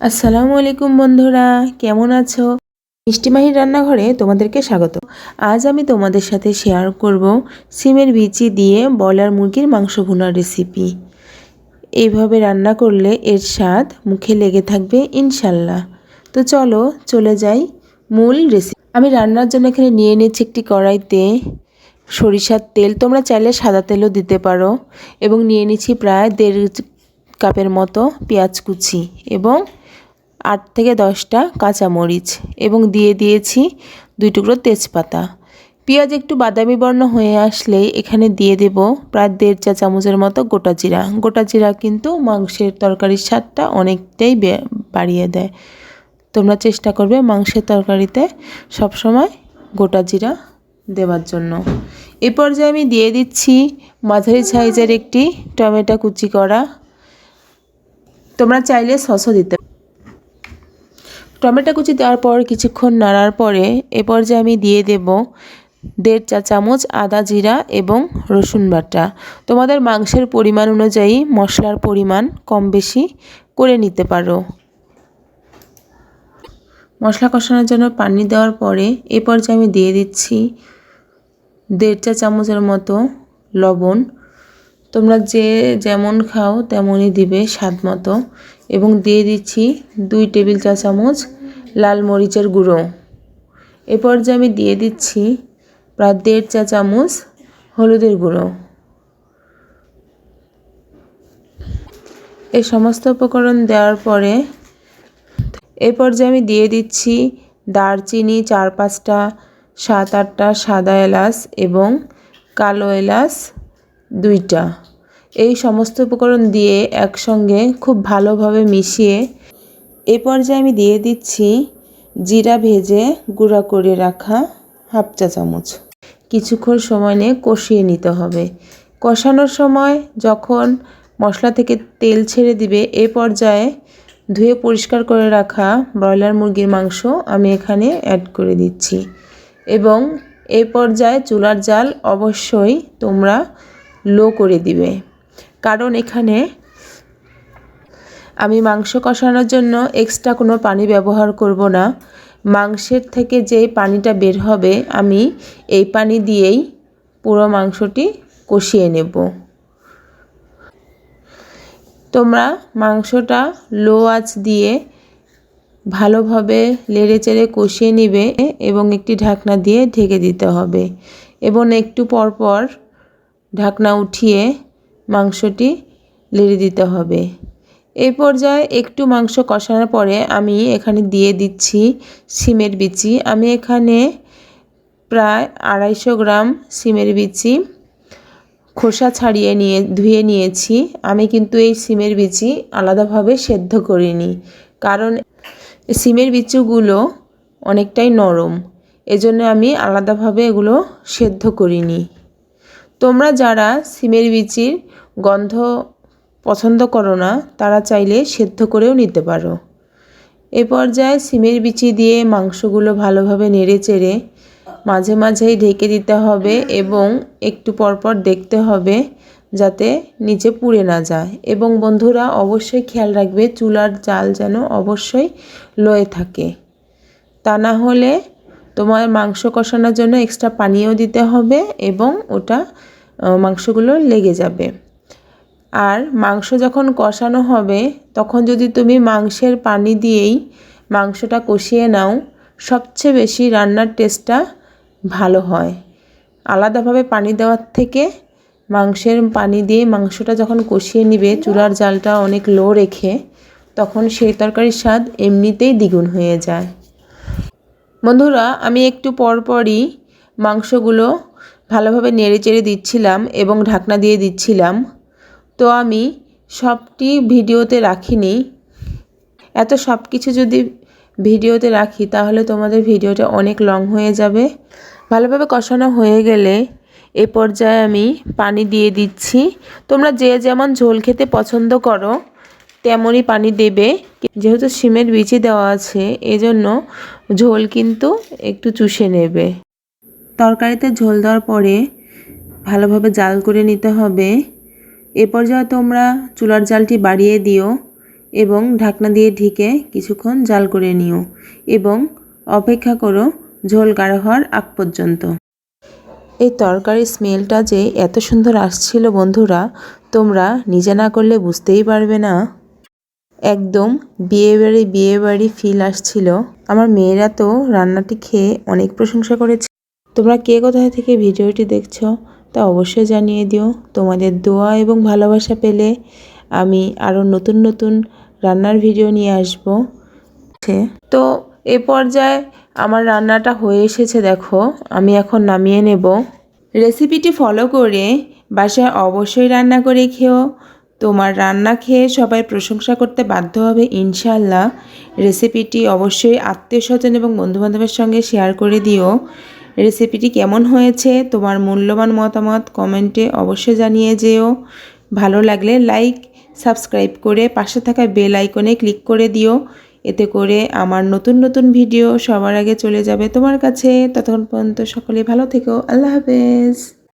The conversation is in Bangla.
আসসালামু আলাইকুম বন্ধুরা, কেমন আছো? মিষ্টিমাহির রান্নাঘরে তোমাদেরকে স্বাগত। আজ আমি তোমাদের সাথে শেয়ার করব সিমের বিচি দিয়ে ব্রয়লার মুরগির মাংস ভুনার রেসিপি এইভাবে রান্না করলে এর স্বাদ মুখে লেগে থাকবে ইনশাল্লাহ। তো চলো, চলে যাই মূল রেসিপি আমি রান্নার জন্য এখানে নিয়ে নিচ্ছি একটি কড়াইতে সরিষার তেল। তোমরা চাইলে সাদা তেলও দিতে পারো এবং নিয়ে নিচ্ছি প্রায় দেড় কাপের মতো পেঁয়াজ কুচি এবং আট থেকে দশটা কাঁচামরিচ এবং দিয়ে দিয়েছি দুই টুকরো তেজপাতা। পেঁয়াজ একটু বাদামি বর্ণ হয়ে আসলে এখানে দিয়ে দেব প্রায় দেড় চা চামচের মতো গোটা জিরা। গোটা জিরা কিন্তু মাংসের তরকারির স্বাদটা অনেকটাই বাড়িয়ে দেয়। তোমরা চেষ্টা করবে মাংসের তরকারিতে সবসময় গোটা জিরা দেওয়ার জন্য। এ পর্যায়ে আমি দিয়ে দিচ্ছি মাঝারি সাইজের একটি টমেটো কুচি করা। তোমরা চাইলে সসও দিতে টমেটো কুচি দেওয়ার পর কিছুক্ষণ নাড়ার পরে এ পর্যায়ে আমি দিয়ে দেব দেড় চা চামচ আদা জিরা এবং রসুন বাটা। তোমাদের মাংসের পরিমাণ অনুযায়ী মশলার পরিমাণ কম বেশি করে নিতে পারো। মশলা কষানোর জন্য পানি দেওয়ার পরে এ পর্যায়ে আমি দিয়ে দিচ্ছি দেড় চা চামচের মতো লবণ। তোমরা যে যেমন খাও তেমনই দিবে স্বাদ মতো। এবং দিয়ে দিচ্ছি দুই টেবিল চা চামচ লাল মরিচের গুঁড়ো। এ পর্যায়ে আমি দিয়ে দিচ্ছি প্রায় দেড় চা চামচ হলুদের গুঁড়ো। এই সমস্ত উপকরণ দেওয়ার পরে এ পর্যায়ে আমি দিয়ে দিচ্ছি দারচিনি চার পাঁচটা, সাত আটটা সাদা এলাচ এবং কালো এলাচ দুইটা। এই সমস্ত উপকরণ দিয়ে একসঙ্গে খুব ভালোভাবে মিশিয়ে এ পর্যায়ে আমি দিয়ে দিচ্ছি জিরা ভেজে গুঁড়া করে রাখা হাফ চা চামচ। কিছুক্ষণ সময় নিয়ে কষিয়ে নিতে হবে। কষানোর সময় যখন মশলা থেকে তেল ছেড়ে দিবে, এ পর্যায়ে ধুয়ে পরিষ্কার করে রাখা ব্রয়লার মুরগির মাংস আমি এখানে অ্যাড করে দিচ্ছি। এবং এই পর্যায়ে চুলার জাল অবশ্যই তোমরা লো করে দিবে। কারণ এখানে আমি মাংস কষানোর জন্য এক্সট্রা কোনো পানি ব্যবহার করব না। মাংসের থেকে যে পানিটা বের হবে, আমি এই পানি দিয়েই পুরো মাংসটি কষিয়ে নেব। তোমরা মাংসটা লো আঁচ দিয়ে ভালোভাবে লেড়ে চেড়ে কষিয়ে নিবে এবং একটি ঢাকনা দিয়ে ঢেকে দিতে হবে। এবং একটু পরপর ঢাকনা উঠিয়ে মাংসটি লেড়ে দিতে হবে। এই পর্যায়ে একটু মাংস কষানোর পরে আমি এখানে দিয়ে দিচ্ছি সিমের বিচি। আমি এখানে প্রায় আড়াইশো গ্রাম সিমের বিচি খোসা ছাড়িয়ে নিয়ে, ধুয়ে নিয়েছি। আমি কিন্তু এই সিমের বিচি আলাদাভাবে সেদ্ধ করিনি কারণ সিমের বিচুগুলো অনেকটাই নরম। এজন্য আমি আলাদাভাবে এগুলো সেদ্ধ করিনি। তোমরা যারা সিমের বিচির গন্ধ পছন্দ করো না, তারা চাইলে সেদ্ধ করেও নিতে পারো। এ পর্যায়ে সিমের বিচি দিয়ে মাংসগুলো ভালোভাবে নেড়ে চেড়ে মাঝে মাঝেই ঢেকে দিতে হবে এবং একটু পরপর দেখতে হবে যাতে নিচে পুড়ে না যায়। এবং বন্ধুরা, অবশ্যই খেয়াল রাখবে, চুলার জাল যেন অবশ্যই লয়ে থাকে। তা না হলে তোমার মাংস কষানোর জন্য এক্সট্রা পানিও দিতে হবে এবং ওটা মাংসগুলো লেগে যাবে। আর মাংস যখন কষানো হবে, তখন যদি তুমি মাংসের পানি দিয়েই মাংসটা কষিয়ে নাও, সবচেয়ে বেশি রান্নার টেস্টটা ভালো হয়। আলাদাভাবে পানি দেওয়ার থেকে মাংসের পানি দিয়ে মাংসটা যখন কষিয়ে নিবে, চুলার জালটা অনেক লো রেখে, তখন সেই তরকারির স্বাদ এমনিতেই দ্বিগুণ হয়ে যায়। বন্ধুরা, আমি একটু পরপরই মাংসগুলো ভালোভাবে নেড়ে চেড়ে দিচ্ছিলাম এবং ঢাকনা দিয়ে দিচ্ছিলাম। তো আমি সবটি ভিডিওতে রাখিনি। এত সব কিছু যদি ভিডিওতে রাখি, তাহলে তোমাদের ভিডিওটা অনেক লং হয়ে যাবে। ভালোভাবে কষানো হয়ে গেলে এ পর্যায়ে আমি পানি দিয়ে দিচ্ছি। তোমরা যে যেমন ঝোল খেতে পছন্দ করো, তেমনই পানি দেবে। যেহেতু সিমের বিচি দেওয়া আছে, এজন্য ঝোল কিন্তু একটু চুষে নেবে। তরকারিতে ঝোল দেওয়ার পরে ভালোভাবে জাল করে নিতে হবে। এ পর্যায়ে তোমরা চুলার জালটি বাড়িয়ে দিও এবং ঢাকনা দিয়ে ঢেকে কিছুক্ষণ জাল করে নিও এবং অপেক্ষা করো ঝোল গাঢ় হওয়ার আগ পর্যন্ত। এই তরকারির স্মেলটা যে এত সুন্দর আসছিল বন্ধুরা, তোমরা নিজে না করলে বুঝতেই পারবে না। একদম বিয়েবাড়ি বিয়েবাড়ি ফিল আসছিল। আমার মেয়েরা তো রান্নাটি খেয়ে অনেক প্রশংসা করেছে। তোমরা কে কোথায় থেকে ভিডিওটি দেখছ তা অবশ্যই জানিয়ে দিও। তোমাদের দোয়া এবং ভালোবাসা পেলে আমি আরও নতুন নতুন রান্নার ভিডিও নিয়ে আসব। তো এ পর্যায়ে আমার রান্নাটা হয়ে এসেছে, দেখো। আমি এখন নামিয়ে নেব। রেসিপিটি ফলো করে বাসায় অবশ্যই রান্না করে খেও। তোমার রান্না খেয়ে সবাই প্রশংসা করতে বাধ্য হবে ইনশাল্লাহ রেসিপিটি অবশ্যই আত্মীয় স্বজন এবং বন্ধুবান্ধবের সঙ্গে শেয়ার করে দিও। রেসিপিটি কেমন হয়েছে, তোমার মূল্যবান মতামত কমেন্টে অবশ্যই জানিয়ে যেও। ভালো লাগলে লাইক সাবস্ক্রাইব করে পাশে থাকা বেল আইকনে ক্লিক করে দিও। এতে করে আমার নতুন নতুন ভিডিও সবার আগে চলে যাবে তোমার কাছে। ততক্ষণ পর্যন্ত সকলে ভালো থেকো। আল্লাহ হাফেজ।